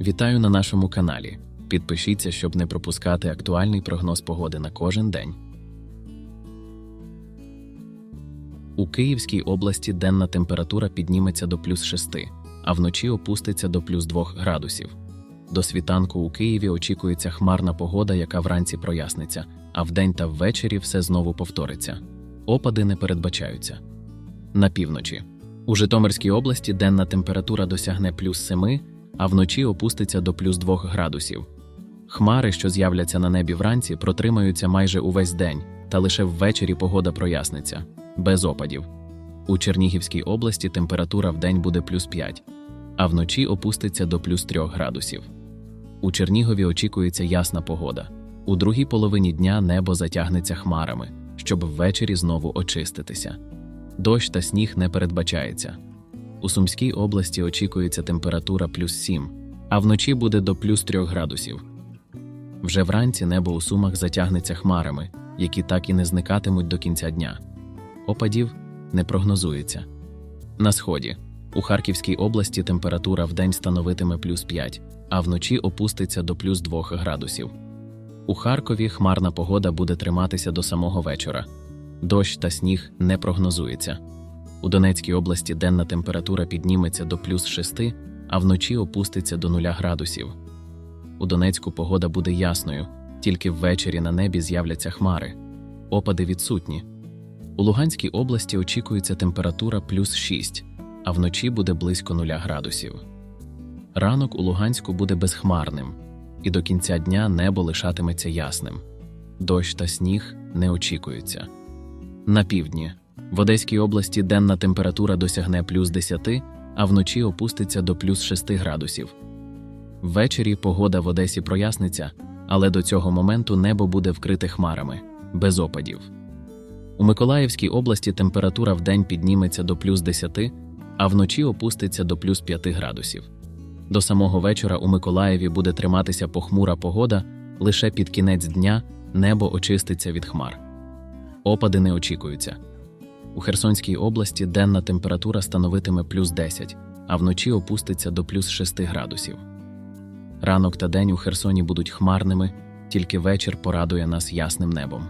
Вітаю на нашому каналі. Підпишіться, щоб не пропускати актуальний прогноз погоди на кожен день. У Київській області денна температура підніметься до плюс 6, а вночі опуститься до плюс 2 градусів. До світанку у Києві очікується хмарна погода, яка вранці проясниться, а вдень та ввечері все знову повториться. Опади не передбачаються. На півночі. У Житомирській області денна температура досягне плюс 7, а вночі опуститься до плюс 2 градусів. Хмари, що з'являться на небі вранці, протримаються майже увесь день, та лише ввечері погода проясниться, без опадів. У Чернігівській області температура вдень буде плюс 5, а вночі опуститься до плюс 3 градусів. У Чернігові очікується ясна погода. У другій половині дня небо затягнеться хмарами, щоб ввечері знову очиститися. Дощ та сніг не передбачається. У Сумській області очікується температура плюс 7, а вночі буде до плюс 3 градусів. Вже вранці небо у Сумах затягнеться хмарами, які так і не зникатимуть до кінця дня. Опадів не прогнозується. На сході. У Харківській області температура вдень становитиме плюс 5, а вночі опуститься до плюс 2 градусів. У Харкові хмарна погода буде триматися до самого вечора. Дощ та сніг не прогнозується. У Донецькій області денна температура підніметься до плюс 6, а вночі опуститься до 0 градусів. У Донецьку погода буде ясною, тільки ввечері на небі з'являться хмари. Опади відсутні. У Луганській області очікується температура плюс 6, а вночі буде близько 0 градусів. Ранок у Луганську буде безхмарним, і до кінця дня небо лишатиметься ясним. Дощ та сніг не очікуються. На півдні. В Одеській області денна температура досягне плюс 10, а вночі опуститься до плюс 6 градусів. Ввечері погода в Одесі проясниться, але до цього моменту небо буде вкрите хмарами, без опадів. У Миколаївській області температура вдень підніметься до плюс 10, а вночі опуститься до плюс 5 градусів. До самого вечора у Миколаєві буде триматися похмура погода, лише під кінець дня небо очиститься від хмар. Опади не очікуються. У Херсонській області денна температура становитиме плюс 10, а вночі опуститься до плюс 6 градусів. Ранок та день у Херсоні будуть хмарними, тільки вечір порадує нас ясним небом.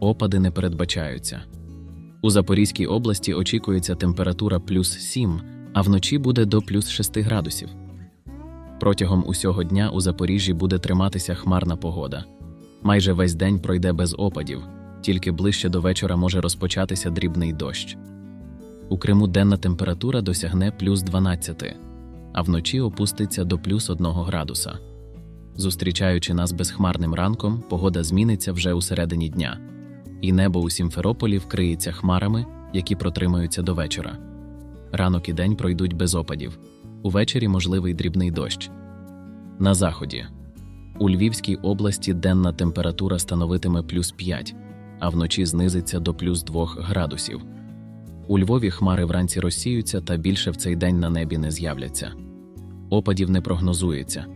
Опади не передбачаються. У Запорізькій області очікується температура плюс 7, а вночі буде до плюс 6 градусів. Протягом усього дня у Запоріжжі буде триматися хмарна погода. Майже весь день пройде без опадів, тільки ближче до вечора може розпочатися дрібний дощ. У Криму денна температура досягне плюс 12, а вночі опуститься до плюс 1 градуса. Зустрічаючи нас безхмарним ранком, погода зміниться вже у середині дня, і небо у Сімферополі вкриється хмарами, які протримаються до вечора. Ранок і день пройдуть без опадів. Увечері можливий дрібний дощ. На заході. У Львівській області денна температура становитиме плюс 5, а вночі знизиться до плюс 2 градусів. У Львові хмари вранці розсіються та більше в цей день на небі не з'являться. Опадів не прогнозується.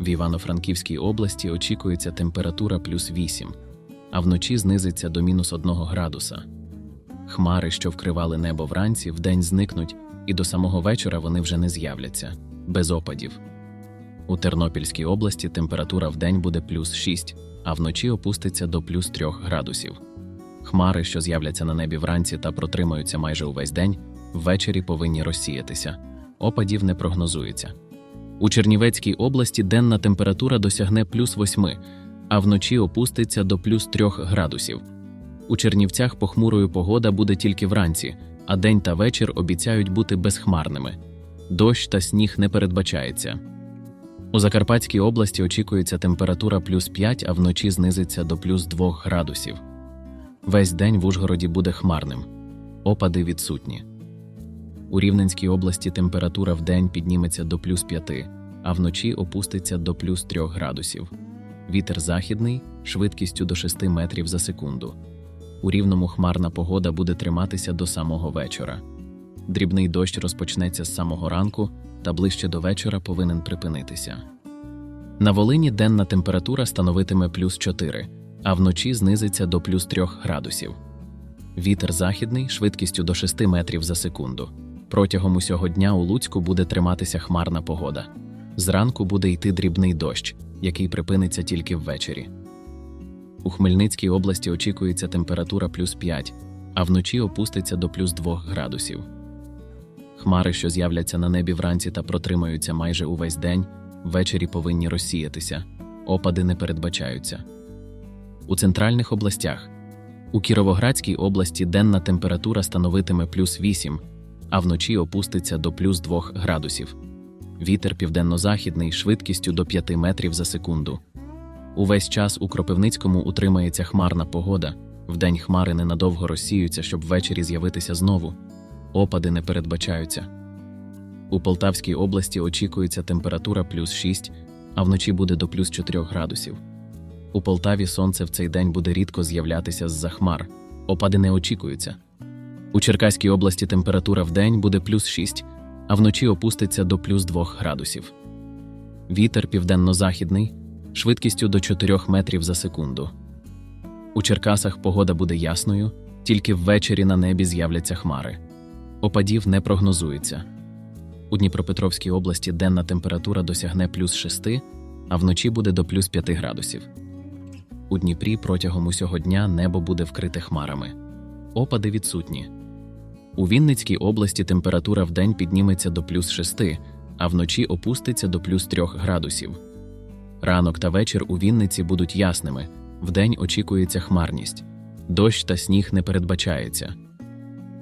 В Івано-Франківській області очікується температура плюс 8, а вночі знизиться до мінус 1 градуса. Хмари, що вкривали небо вранці, вдень зникнуть, і до самого вечора вони вже не з'являться без опадів. У Тернопільській області температура вдень буде плюс 6, а вночі опуститься до плюс 3 градусів. Хмари, що з'являться на небі вранці та протримаються майже увесь день, ввечері повинні розсіятися. Опадів не прогнозується. У Чернівецькій області денна температура досягне плюс 8, а вночі опуститься до плюс 3 градусів. У Чернівцях похмурою погода буде тільки вранці, а день та вечір обіцяють бути безхмарними. Дощ та сніг не передбачається. У Закарпатській області очікується температура плюс 5, а вночі знизиться до плюс 2 градусів. Весь день в Ужгороді буде хмарним. Опади відсутні. У Рівненській області температура вдень підніметься до плюс 5, а вночі опуститься до плюс 3 градусів. Вітер західний швидкістю до 6 метрів за секунду. У рівному хмарна погода буде триматися до самого вечора. Дрібний дощ розпочнеться з самого ранку та ближче до вечора повинен припинитися. На Волині денна температура становитиме плюс 4, а вночі знизиться до плюс 3 градусів. Вітер західний швидкістю до 6 метрів за секунду. Протягом усього дня у Луцьку буде триматися хмарна погода. Зранку буде йти дрібний дощ, який припиниться тільки ввечері. У Хмельницькій області очікується температура плюс 5, а вночі опуститься до плюс 2 градусів. Хмари, що з'являться на небі вранці та протримаються майже увесь день, ввечері повинні розсіятися, опади не передбачаються. У центральних областях у Кіровоградській області денна температура становитиме плюс 8, а вночі опуститься до плюс 2 градусів. Вітер південно-західний швидкістю до 5 метрів за секунду. Увесь час у Кропивницькому утримається хмарна погода, вдень хмари ненадовго розсіються, щоб ввечері з'явитися знову. Опади не передбачаються. У Полтавській області очікується температура плюс 6, а вночі буде до плюс 4 градусів. У Полтаві сонце в цей день буде рідко з'являтися з-за хмар. Опади не очікуються. У Черкаській області температура в день буде плюс 6, а вночі опуститься до плюс 2 градусів. Вітер південно-західний швидкістю до 4 метрів за секунду. У Черкасах погода буде ясною, тільки ввечері на небі з'являться хмари. Опадів не прогнозується. У Дніпропетровській області денна температура досягне плюс 6, а вночі буде до плюс 5 градусів. У Дніпрі протягом усього дня небо буде вкрите хмарами. Опади відсутні. У Вінницькій області температура вдень підніметься до плюс 6, а вночі опуститься до плюс 3 градусів. Ранок та вечір у Вінниці будуть ясними, вдень очікується хмарність. Дощ та сніг не передбачається.